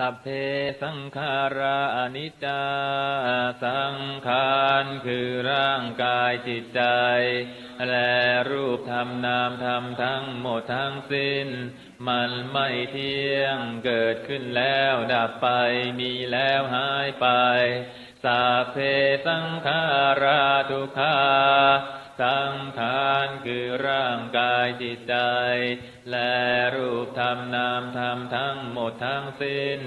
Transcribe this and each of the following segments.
สัพเพสังขาราอนิจจา สังขารคือร่างกายจิตใจ และรูปธรรมนามธรรมทั้งหมดทั้งสิ้น มันไม่เที่ยงเกิดขึ้นแล้วดับไปมีแล้วหายไป สัพเพสังขาราทุกขา สังขารคือร่างกายจิตใจ และรูปธรรมนามธรรมทั้งหมดทั้งสิ้น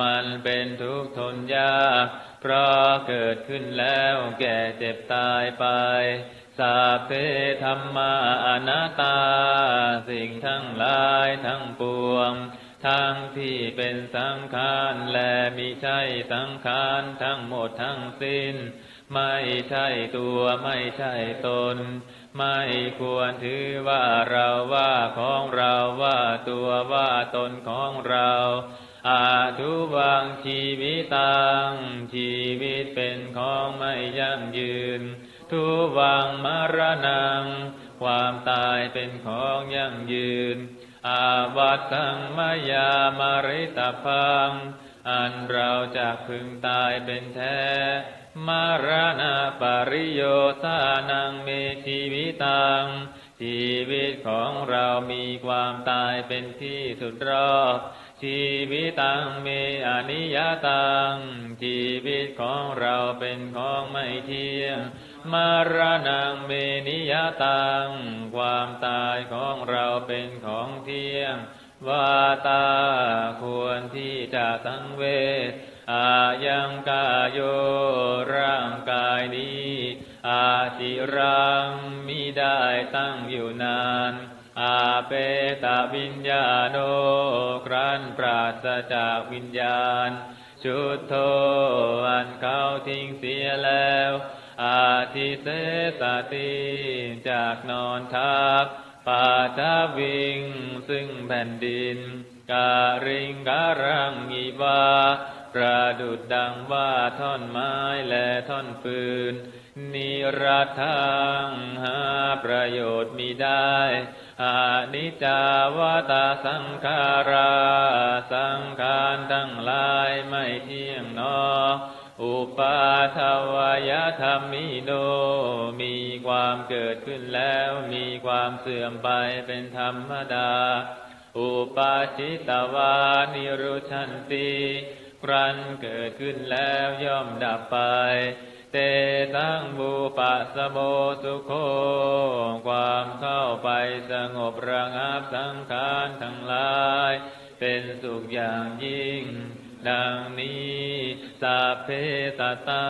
มันเป็นทุกข์ทนยาก เพราะเกิดขึ้นแล้วแก่เจ็บตายไปสัพเพธรรมาอนัตตา สิ่งทั้งหลายทั้งปวง ทั้งที่เป็นสังขารและมิใช่สังขารทั้งหมดทั้งสิ้น ไม่ใช่ตัวไม่ใช่ตน ไม่ควรถือว่าเราว่าของเราว่าตัวว่าตนของเราอาทุวังชีวิตังชีวิตเป็นของไม่ยั่งยืน ทุวังมรณัง ความตายเป็นของยั่งยืน อาวัตังมายามาริตาพัง อันเราจะพึงตายเป็นแท้มรณะปริโยสานังเมชีวิตัง ชีวิตของเรามีความตายเป็นที่สุดรอบชีวิตตังเมอนิยตัง ชีวิตของเราเป็นของไม่เที่ยง มารณะเมนิยตัง ความตายของเราเป็นของเที่ยง วาตาควรที่จะสังเวชอายังกายโยร่างกายนี้ อาจิรังมิได้ตั้งอยู่นาน อาเปตวิญญาโนครั้นปราศจากวิญญาณ ชุดโทอันเขาทิ้งเสียแล้ว อาทิเสสติจากนอนทับปาทวิงซึ่งแผ่นดิน การิงการังอีวาประดุดดังว่าท่อนไม้และท่อนปืน นิรัทังหาประโยชน์มีได้อานิจจาวตาสังขาราสังขารทั้งหลายไม่เที่ยงนออุปาทวา ยธรรมมิโน มีความเกิดขึ้นแล้ว มีความเสื่อมไปเป็นธรรมดา อุปาชิตวานิรุชันติครั้นเกิดขึ้นแล้วย่อมดับไป เตตังบูปะสโมสุโค ความเข้าไปสงบระงับสังขารทั้งหลาย เป็นสุขอย่างยิ่ง ดังนี้สัพเพสัตา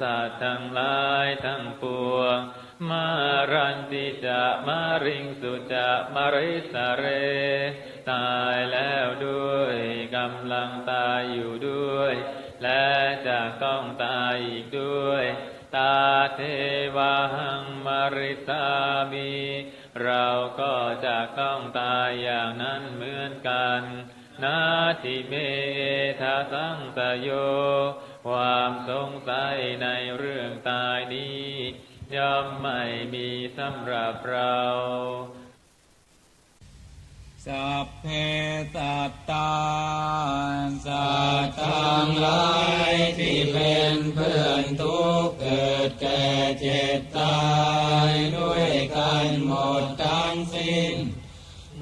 สัตว์ทั้งหลายทั้งปวงมารันติจะมาริงสุจะมาริสเร ตายแล้วด้วยกำลังตายอยู่ด้วย และจะต้องตายอีกด้วย ตาเทวาหังมาริสามีเราก็จะต้องตายอย่างนั้นเหมือนกัน นาทิเมทาสังสโย ความสงสัยในเรื่องตายนี้ย่อมไม่มีสำหรับเราสัพเพสัตตาสัตว์ทั้งหลายที่เป็นเพื่อนทุกข์เกิดแก่เจ็บตาย ด้วยกันหมดทั้งสิ้น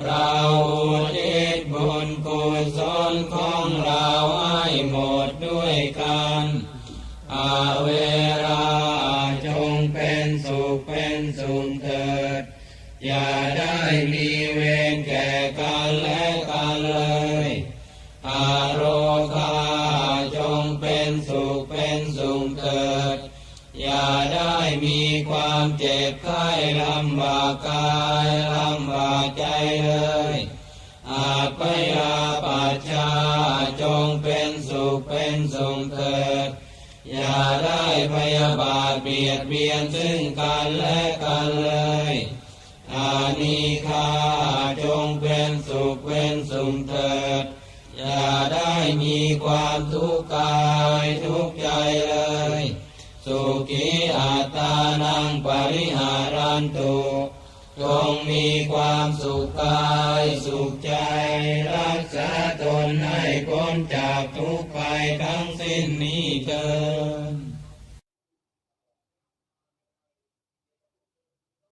เราอุทิศบุญกุศลของเราให้หมดด้วยกันอาเวราจงเป็นสุขเป็นสุขเถิด อย่าได้มีเวรแก่กันและ ได้มีความเจ็บไข้ลำบากกายลำบากใจเลย อาปยาปัจจาจงเป็นสุขเป็นสุขเถิด อย่าได้พยาบาทเบียดเบียนซึ่งกันและกันเลยอานิคาจงเป็นสุขเป็นสุขเถิด อย่าได้มีความทุกข์กายทุก สุขีอัตานังปริหารันตุจงมีความสุขกายสุขใจ รักษาตนให้พ้นนจากทุกภัยทั้งสิ้นนี้เถิด